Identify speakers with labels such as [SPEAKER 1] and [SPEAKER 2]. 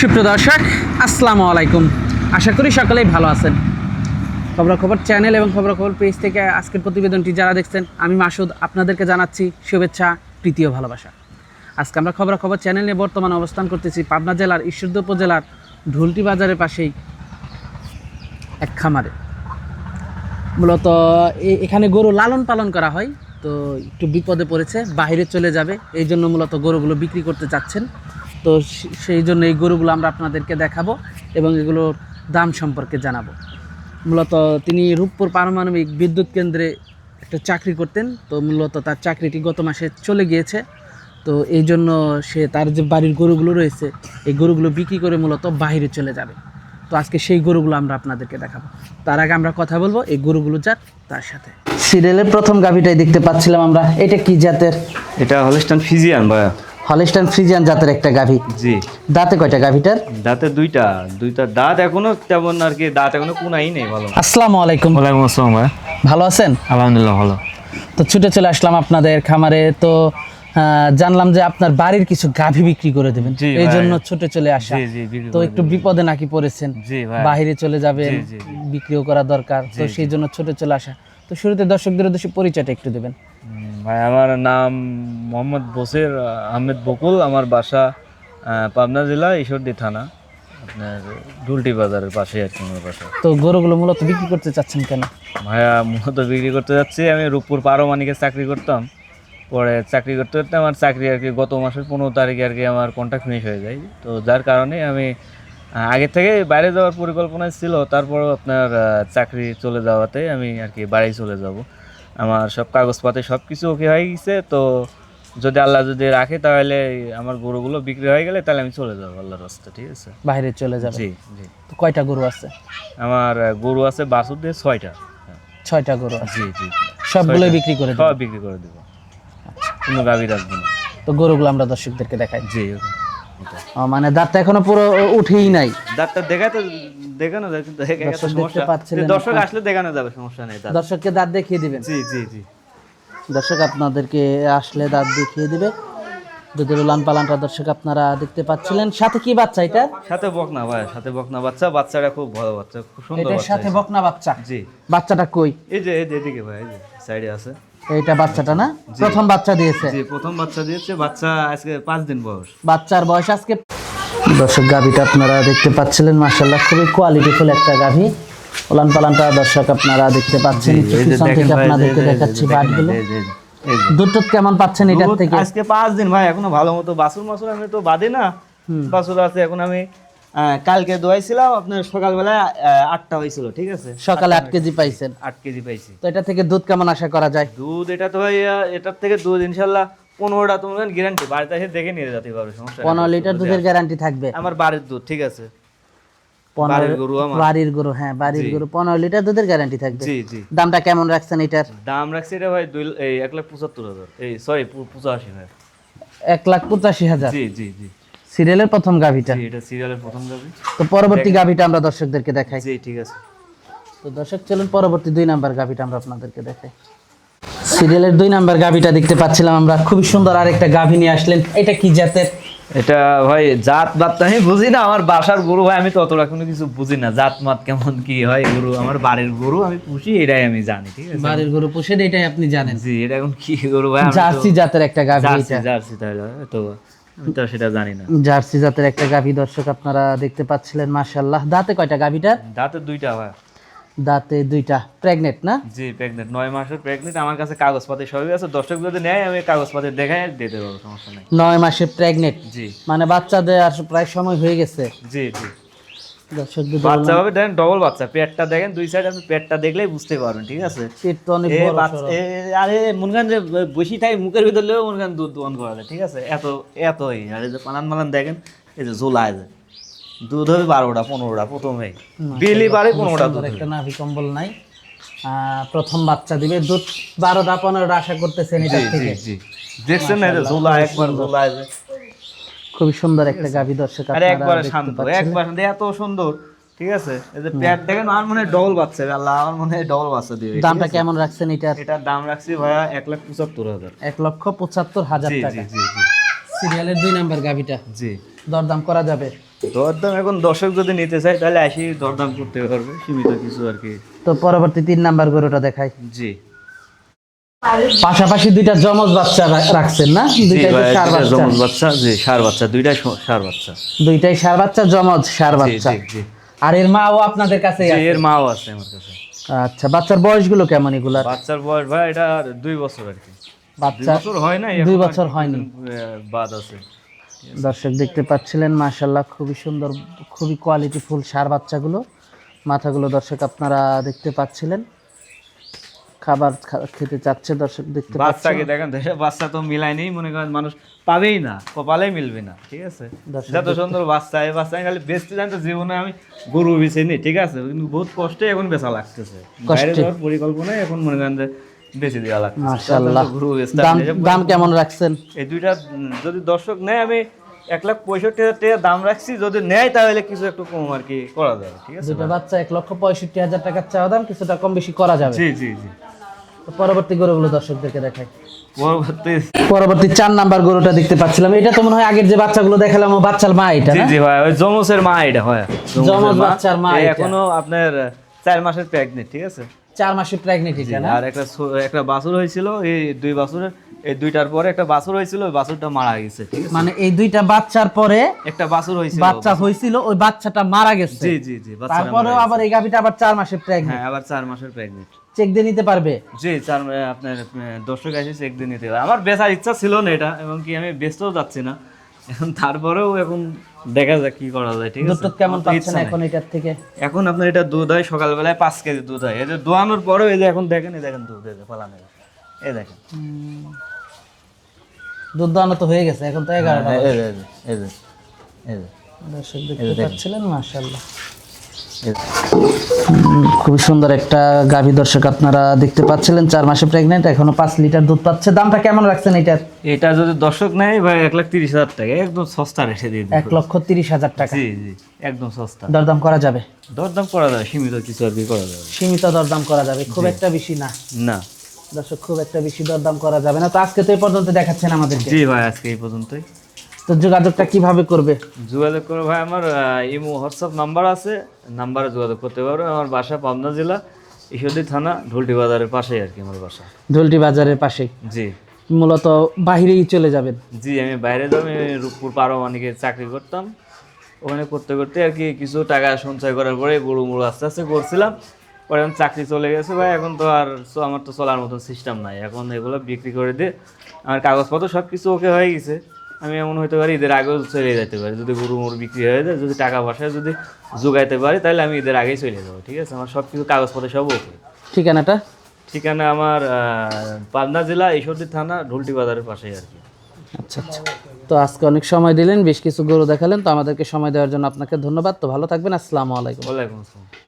[SPEAKER 1] সুপ্রিয় দর্শক, আসসালামু আলাইকুম। আশা করি সকলেই ভালো আছেন। খবরাখবর চ্যানেল এবং খবরাখবর পেজ থেকে আজকের প্রতিবেদনটি যারা দেখছেন, আমি মাসুদ আপনাদেরকে জানাচ্ছি শুভেচ্ছা প্রীতীয় ভালোবাসা। আজকে আমরা খবরাখবর চ্যানেল নিয়ে বর্তমানে অবস্থান করতেছি পাবনা জেলার ঈশ্বরদী উপজেলার ঢুলটি বাজারের পাশেই এক খামারে। মূলত এখানে গরু লালন পালন করা হয়, তো একটু বিপদে পড়েছে বাইরে চলে যাবে, এই জন্য মূলত গরুগুলো বিক্রি করতে চাচ্ছেন। তো সেই জন্য এই গরুগুলো আমরা আপনাদেরকে দেখাবো এবং এগুলোর দাম সম্পর্কে জানাব। মূলত তিনি রূপপুর পারমাণবিক বিদ্যুৎ কেন্দ্রে একটা চাকরি করতেন, তো মূলত তার চাকরিটি গত মাসে চলে গিয়েছে। তো এই জন্য সে তার যে বাড়ির গরুগুলো রয়েছে, এই গরুগুলো বিক্রি করে মূলত বাইরে চলে যাবে। তো আজকে সেই গরুগুলো আমরা আপনাদেরকে দেখাবো। তার আগে আমরা কথা বলব এই গরুগুলো যার তার সাথে। সিরিয়ালের প্রথম গাভিটাই দেখতে পাচ্ছিলাম আমরা, এটা কি জাতের?
[SPEAKER 2] এটা হলিস্টান ফিজিয়ান, ভাইয়া।
[SPEAKER 1] হলিস্টান ফ্রিজিয়ান জাতের একটা গাভি।
[SPEAKER 2] জি।
[SPEAKER 1] দাঁতে কয়টা গাভিটার?
[SPEAKER 2] দাঁতে দুইটা দুইটা দাঁত এখনও তেমন আর কি দাঁত এখনও কোনাই নেই ভালো।
[SPEAKER 1] আসসালামু আলাইকুম।
[SPEAKER 2] ওয়ালাইকুম আসসালাম ভাইয়া
[SPEAKER 1] ভালো আছেন?
[SPEAKER 2] আলহামদুলিল্লাহ ভালো।
[SPEAKER 1] তো ছুটে চলে আসলাম আপনাদের খামারে। তো আহ, জানলাম যে আপনার বাড়ির কিছু গাভী বিক্রি করে দেবেন। এই জন্য ছুটে চলে আসা।
[SPEAKER 2] জি জি
[SPEAKER 1] তো একটু বিপদে নাকি পড়েছেন?
[SPEAKER 2] জি ভাই।
[SPEAKER 1] বাহিরে চলে যাবেন
[SPEAKER 2] জি, জি, জি।
[SPEAKER 1] বিক্রিও করা দরকার। তো সেই জন্য ছুটে চলে আসা। তো শুরুতে দর্শকদের উদ্দেশ্যে পরিচয়টা একটু দেবেন।
[SPEAKER 2] ভাই আমার নাম মোহাম্মদ বসির আহমেদ বকুল। আমার বাসা পাবনা জেলা ঈশ্বরদী থানা। আপনার ডুলটি বাজারের পাশে আর কি আমার বাসা।
[SPEAKER 1] তো গরুগুলো মূলত বিক্রি করতে চাচ্ছেন কেন?
[SPEAKER 2] ভাইয়া মূলত বিক্রি করতে যাচ্ছি। আমি রূপপুর পারমানিকে চাকরি করতাম। পরে চাকরি করতে করতে আমার চাকরি আর কি গত মাসের পনেরো তারিখে আর কি আমার কন্ট্যাক্ট ফিনিশ হয়ে যায়। তো যার কারণে আমি আগে থেকে বাইরে যাওয়ার পরিকল্পনা ছিল। তারপরও আপনার চাকরি চলে যাওয়াতে আমি আর কি বাড়ি চলে যাব। আমার সব কাগজপাতি সব কিছু ওকে হয়ে গেছে তো যদি আল্লাহ যদি রাখে তাহলে আমার গরুগুলো বিক্রি হয়ে গেলে তাহলে আমি চলে যাব আল্লাহর রাস্তা ঠিক আছে?
[SPEAKER 1] বাইরে চলে যাবে।
[SPEAKER 2] জি জি।
[SPEAKER 1] তো কয়টা গরু আছে?
[SPEAKER 2] আমার গরু আছে বাছুর দিয়ে ছয়টা।
[SPEAKER 1] ছয়টা গরু আছে।
[SPEAKER 2] জি জি
[SPEAKER 1] সবগুলোই বিক্রি করে
[SPEAKER 2] সব বিক্রি করে দেবো। কোনো গাভি রাখব না।
[SPEAKER 1] তো গরুগুলো আমরা দর্শকদেরকে দেখাই।
[SPEAKER 2] জি
[SPEAKER 1] মানে দাঁতটা এখনও পুরো উঠেই নাই।
[SPEAKER 2] ডাক্তার দেখা তো দেখানো
[SPEAKER 1] দর্শক
[SPEAKER 2] সমস্যা। দর্শক আসলে দেখানো যাবে সমস্যা নেই
[SPEAKER 1] দর্শককে দাঁত দেখিয়ে দিবেন।
[SPEAKER 2] জি জি জি।
[SPEAKER 1] দর্শক আপনাদেরকে আসলে দাঁত দেখিয়ে দিবে। দুধের উলান পালানটা দর্শক আপনারা দেখতে পাচ্ছিলেন। সাথে কি বাচ্চা এটা?
[SPEAKER 2] সাথে বকনা ভাই সাথে বকনা বাচ্চা। বাচ্চাটা খুব ভালো বাচ্চা খুব সুন্দর বাচ্চা
[SPEAKER 1] সাথে বকনা বাচ্চা?
[SPEAKER 2] জি।
[SPEAKER 1] বাচ্চাটা কই?
[SPEAKER 2] এই যে এই যে এদিকে ভাই এই যে সাইডে আছে।
[SPEAKER 1] এইটা বাচ্চাটা না? প্রথম বাচ্চা দিয়েছে।
[SPEAKER 2] জি প্রথম বাচ্চা দিয়েছে বাচ্চা আজকে পাঁচ দিন বয়স।
[SPEAKER 1] বাচ্চার বয়স আজকে দর্শক গাভিটা আপনারা দেখতে পাচ্ছিলেন মার্শাল্লাহ খুবই কোয়ালিটিফুল একটা গাভি। ওলান পালানটা দর্শক আপনারা দেখতে পাচ্ছেন
[SPEAKER 2] এই যে
[SPEAKER 1] পিছন
[SPEAKER 2] দেখেন
[SPEAKER 1] থেকে আপনাদেরকে দেখাচ্ছি বাটগুলো। দুধ কেমন পাচ্ছেন এটার থেকে?
[SPEAKER 2] আজকে পাঁচ দিন ভাই এখনও ভালো মতো বাসুর মাসুর আমি তো বাদে না। বাসুর আছে এখন আমি কালকে দোয়াইছিলাম আপনার সকালবেলা আটটা হয়েছিল ঠিক আছে?
[SPEAKER 1] সকালে আট কেজি পাইছেন।
[SPEAKER 2] আট কেজি পাইছি।
[SPEAKER 1] তো এটা থেকে দুধ কেমন আশা করা যায়?
[SPEAKER 2] দুধ এটা তো ভাই এটার থেকে দুধ ইনশাল্লাহ পনেরোটা তোমার গ্যারান্টি বাড়িতে এসে দেখে নিয়ে যেতে পারবে সমস্যা
[SPEAKER 1] পনেরো লিটার দুধের গ্যারান্টি থাকবে।
[SPEAKER 2] আমার বাড়ির দুধ ঠিক আছে। বাড়ির গরু
[SPEAKER 1] বাড়ির গরু হ্যাঁ বাড়ির গরু। পনেরো লিটার দুধের গ্যারান্টি থাকবে। দামটা কেমন রাখছেন এটার?
[SPEAKER 2] দাম রাখছি এটা ভাই দুই এই এক লাখ পঁচাত্তর হাজার। এই সরি পঁচাশি ভাই
[SPEAKER 1] এক লাখ পঁচাশি হাজার।
[SPEAKER 2] জি জি জি।
[SPEAKER 1] সিরিয়ালের প্রথম গাভিটা।
[SPEAKER 2] এটা সিরিয়ালের প্রথম যাবে
[SPEAKER 1] তো পরবর্তী গাভিটা আমরা দর্শকদেরকে দেখাই।
[SPEAKER 2] জি ঠিক আছে।
[SPEAKER 1] তো দর্শক চলুন পরবর্তী দুই নাম্বার গাভিটা আমরা আপনাদেরকে দেখাই। সিরিয়ালের দুই নাম্বার গাভিটা দেখতে পাচ্ছিলাম আমরা। খুবই সুন্দর আরেকটা গাভি নিয়ে আসলেন। এটা কি জাতের?
[SPEAKER 2] এটা ভাই জাত বাত আমি বুঝি না। আমার বাসার গরু ভাই আমি ততটা কোনো কিছু বুঝি না। জাত মাত কেমন কি হয় গরু? আমার বাড়ির গরু আমি পুষি এটাই আমি জানি ঠিক আছে?
[SPEAKER 1] বাড়ির গরু পুষে এটাই আপনি জানেন।
[SPEAKER 2] জি এটা এখন কি গরু ভাই?
[SPEAKER 1] জার্সি জাতের একটা গাভি
[SPEAKER 2] জার্সি
[SPEAKER 1] এটা।
[SPEAKER 2] জার্সি তাহলে তো আমি তো সেটা জানি না।
[SPEAKER 1] জার্সি জাতের একটা গাভি দর্শক আপনারা দেখতে পাচ্ছিলেন মাশাআল্লাহ। দাঁতে কয়টা গাভিটার
[SPEAKER 2] দাঁতে দুইটা ভাই।
[SPEAKER 1] দাঁতে দুইটা। প্রেগনেট না?
[SPEAKER 2] জি প্রেগনেন্ট। নয় মাসের প্রেগনেন্ট। আমার কাছে কাগজপত্র সবই আছে। দর্শক যদি নেয় আমি কাগজপত্র দেখাই দিতে পারব সমস্যা নেই।
[SPEAKER 1] নয় মাসে প্রেগনেট
[SPEAKER 2] জি।
[SPEAKER 1] মানে বাচ্চা দেওয়ার প্রায় সময় হয়ে গেছে।
[SPEAKER 2] জি জি। বাচ্চা হবে দেখেন ডবল বাচ্চা। পেটটা দেখেন দুই সাইড আপনি পেটটা দেখলেই বুঝতে পারবেন ঠিক আছে?
[SPEAKER 1] অনেক বড়
[SPEAKER 2] আরে মুনগান যে বসি থাকে মুখের ভিতর লেও মুনগান দুধ দোয়ান করা যায় ঠিক আছে? এত আর এই যে পালান মালান দেখেন এই যে ঝোলায় যায় দুধ হবে বারোটা পনেরোটা প্রথমে বিলি পারে পনেরোটা দুধ
[SPEAKER 1] একটা নাভি কম্বল নাই। প্রথম বাচ্চা দিবে দুধ বারোটা পনেরোটা আশা করতেছেন এটার
[SPEAKER 2] জি
[SPEAKER 1] থেকে।
[SPEAKER 2] দেখছেন না এই যে ঝোলা একবার ঝোলায় যায়
[SPEAKER 1] খুবই সুন্দর একটা গাভি দর্শক
[SPEAKER 2] আরে
[SPEAKER 1] আপনারা
[SPEAKER 2] একবারে শান্ত। একবার এত সুন্দর ঠিক আছে? এই যে দেখেন আমার মনে ডবল বাচ্চা আল্লাহ আমার মনে ডবল বাচ্চা দিবে
[SPEAKER 1] দামটা কেমন রাখছেন এটার?
[SPEAKER 2] দাম রাখছি ভাইয়া এক লাখ পঁচাত্তর হাজার।
[SPEAKER 1] এক লক্ষ পঁচাত্তর হাজার টাকা
[SPEAKER 2] জি জি জি।
[SPEAKER 1] সিরিয়ালের দুই নাম্বার গাভিটা।
[SPEAKER 2] জি।
[SPEAKER 1] দরদাম করা যাবে?
[SPEAKER 2] দরদাম এখন দর্শক যদি নিতে চায় তাহলে আসি দরদাম করতে পারবে সীমিত কিছু আর কি।
[SPEAKER 1] তো পরবর্তী তিন নাম্বার গরুটা দেখাই।
[SPEAKER 2] জি।
[SPEAKER 1] পাশাপাশি দুইটা জমজ বাচ্চা রাখছেন না? দুইটাই
[SPEAKER 2] দুইটা
[SPEAKER 1] বাচ্চা।
[SPEAKER 2] জমজ বাচ্চা জি সার বাচ্চা দুইটাই স- ষাঁড় বাচ্চা।
[SPEAKER 1] দুইটাই সার বাচ্চা জমজ সার বাচ্চা। আর এর মাও আপনাদের কাছে
[SPEAKER 2] জি, এর মাও আছে আমার কাছে।
[SPEAKER 1] আচ্ছা বাচ্চার বয়সগুলো কেমন এগুলার?
[SPEAKER 2] বাচ্চার বয়স ভাই এটা দুই বছর আর কি।
[SPEAKER 1] বাচ্চা
[SPEAKER 2] বছর হয় না
[SPEAKER 1] দুই বছর হয়নি।
[SPEAKER 2] বাদ আছে।
[SPEAKER 1] দর্শক দেখতে পাচ্ছিলেন মাশাল্লাহ খুবই সুন্দর খুবই কোয়ালিটি ফুল সার বাচ্চাগুলো। মাথাগুলো দর্শক আপনারা দেখতে পাচ্ছিলেন। খাবার খেতে চাচ্ছে দর্শক দেখতে
[SPEAKER 2] বাচ্চাকে দেখেন বাচ্চা তো মিলাই নেই মনে করেন মানুষ পাবেই না কপালে মিলবে না ঠিক আছে? যত সুন্দর বাচ্চা এই বাচ্চা খালি বেচতে জানি তো জীবনে আমি গরু বেছে নি ঠিক আছে? কিন্তু বহুত কষ্টে এখন বেচা লাগতেছে। বাইরে যাওয়ার পরিকল্পনায় এখন মনে করেন যে বেঁচে দেওয়া
[SPEAKER 1] মাশাল্লাহ
[SPEAKER 2] গরু
[SPEAKER 1] দাম কেমন রাখছেন?
[SPEAKER 2] এই দুইটা যদি দর্শক নেয় আমি এক লাখ পঁয়ষট্টি হাজার টাকা দাম রাখছি যদি নেয় তাহলে কিছু একটু কম আর কি করা যাবে ঠিক আছে
[SPEAKER 1] দুটো বাচ্চা এক লক্ষ পঁয়ষট্টি হাজার টাকার চাওয়া দাম কিছুটা কম বেশি করা যাবে।
[SPEAKER 2] জি জি জি।
[SPEAKER 1] পরবর্তী গরুগুলো দর্শকদেরকে দেখাই।
[SPEAKER 2] পরবর্তী
[SPEAKER 1] পরবর্তী চার নাম্বার গরুটা দেখতে পাচ্ছিলাম। এটা তো মনে হয় আগের যে বাচ্চাগুলো দেখালাম ও বাচ্চার মা এটা
[SPEAKER 2] জি জি ভাই ওই জমসের মা এটা হয়। মা।
[SPEAKER 1] বাচ্চার মা
[SPEAKER 2] এখনও আপনার চার মাসের প্রেগনেন্ট ঠিক আছে?
[SPEAKER 1] চার মাসের প্রেগনেন্ট না?
[SPEAKER 2] আর একটা একটা বাছুর হয়েছিল এই দুই বাছুরের এই দুইটার পরে একটা বাছুর হয়েছিল ওই বাছুরটা মারা গেছে
[SPEAKER 1] মানে এই দুইটা বাচ্চার পরে
[SPEAKER 2] একটা বাছুর হয়েছিল
[SPEAKER 1] বাচ্চা হয়েছিল ওই বাচ্চাটা মারা গেছে।
[SPEAKER 2] জি জি জি মারা
[SPEAKER 1] আবার এই গাভিটা আবার চার মাসের। প্রেগনেন্ট
[SPEAKER 2] হ্যাঁ আবার চার মাসের প্রেগনেন্ট
[SPEAKER 1] চেক দিয়ে নিতে পারবে।
[SPEAKER 2] জি চার আপনার দর্শক আছে চেক দিয়ে নিতে হবে আমার বেচার ইচ্ছা ছিল না এটা এবং কি আমি বেচতেও যাচ্ছি না। এখন তারপরেও এখন দেখা যাক কি করা যায় ঠিক আছে?
[SPEAKER 1] দুধ কেমন পাচ্ছেন এখন এটার থেকে?
[SPEAKER 2] এখন আপনার এটা দুধ হয় সকালবেলায় পাঁচ কেজি দুধ হয়। এই যে দোয়ানোর পরেও এই যে এখন দেখেন এই দেখেন দুধ এই যে ফলানো এই দেখেন।
[SPEAKER 1] দুধ দানো তো হয়ে গেছে এখন তো এগারোটা
[SPEAKER 2] এই যে, এই যে, এই যে,
[SPEAKER 1] দর্শক দেখতে পাচ্ছিলেন
[SPEAKER 2] যে।
[SPEAKER 1] খুবই সুন্দর একটা গাভী দর্শক আপনারা দেখতে পাচ্ছিলেন চার মাসে প্রেগনেন্ট এখনও পাঁচ লিটার দুধ পাচ্ছে। দামটা কেমন রাখছেন এটার?
[SPEAKER 2] এটা যদি দর্শক নেয় ভাই এক লাখ তিরিশ হাজার টাকা একদম সস্তা রেখে দিয়ে
[SPEAKER 1] এক লক্ষ তিরিশ হাজার টাকা।
[SPEAKER 2] জি জি একদম সস্তা।
[SPEAKER 1] দরদাম করা যাবে?
[SPEAKER 2] দরদাম করা যাবে সীমিত কিছু আর কি করা যাবে।
[SPEAKER 1] সীমিত দরদাম করা যাবে খুব একটা বেশি না।
[SPEAKER 2] না।
[SPEAKER 1] দর্শক খুব একটা বেশি দরদাম করা যাবে না। তো আজকে তো এই পর্যন্ত দেখাচ্ছেন আমাদের
[SPEAKER 2] জি ভাই আজকে এই পর্যন্তই।
[SPEAKER 1] তো যোগাযোগটা কীভাবে করবে?
[SPEAKER 2] যোগাযোগ করবে ভাই আমার ইমো হোয়াটসঅ্যাপ নাম্বার আছে। নাম্বারে যোগাযোগ করতে পারো। আমার বাসা পাবনা জেলা ঈশ্বরদী থানা ঢুলটি বাজারের পাশেই আর কি আমার বাসা।
[SPEAKER 1] ঢুলটি বাজারের পাশেই?
[SPEAKER 2] জি।
[SPEAKER 1] মূলত বাহিরেই চলে যাবেন?
[SPEAKER 2] জি আমি বাইরে যাব আমি রূপপুর পারমাণিকে চাকরি করতাম। ওখানে করতে করতে আর কি কিছু টাকা সঞ্চয় করার পরে গরু মুড়ু আস্তে আস্তে করছিলাম। পরে এখন চাকরি চলে গেছে ভাই এখন তো আর আমার তো চলার মতন সিস্টেম নাই। এখন এগুলো বিক্রি করে দিয়ে আমার কাগজপত্র সব কিছু ওকে হয়ে গেছে। আমি এমন হইতে পারি ঈদের আগেও চলে যেতে পারি। যদি গরু মুড়ু বিক্রি হয়ে যায় যদি টাকা পয়সা যদি যোগাইতে পারি তাহলে আমি ঈদের আগেই চলে যাব ঠিক আছে? আমার সব কিছু কাগজপত্র সব ওকে।
[SPEAKER 1] ঠিকানাটা?
[SPEAKER 2] ঠিকানা আমার পাবনা জেলা ঈশ্বরদী থানা ঢুলটি বাজারের পাশেই আর কি।
[SPEAKER 1] আচ্ছা আচ্ছা। তো আজকে অনেক সময় দিলেন বেশ কিছু গরু দেখালেন তো আমাদেরকে সময় দেওয়ার জন্য আপনাকে ধন্যবাদ। তো ভালো থাকবেন আসসালামু আলাইকুম।
[SPEAKER 2] ওয়ালাইকুম আসসালাম।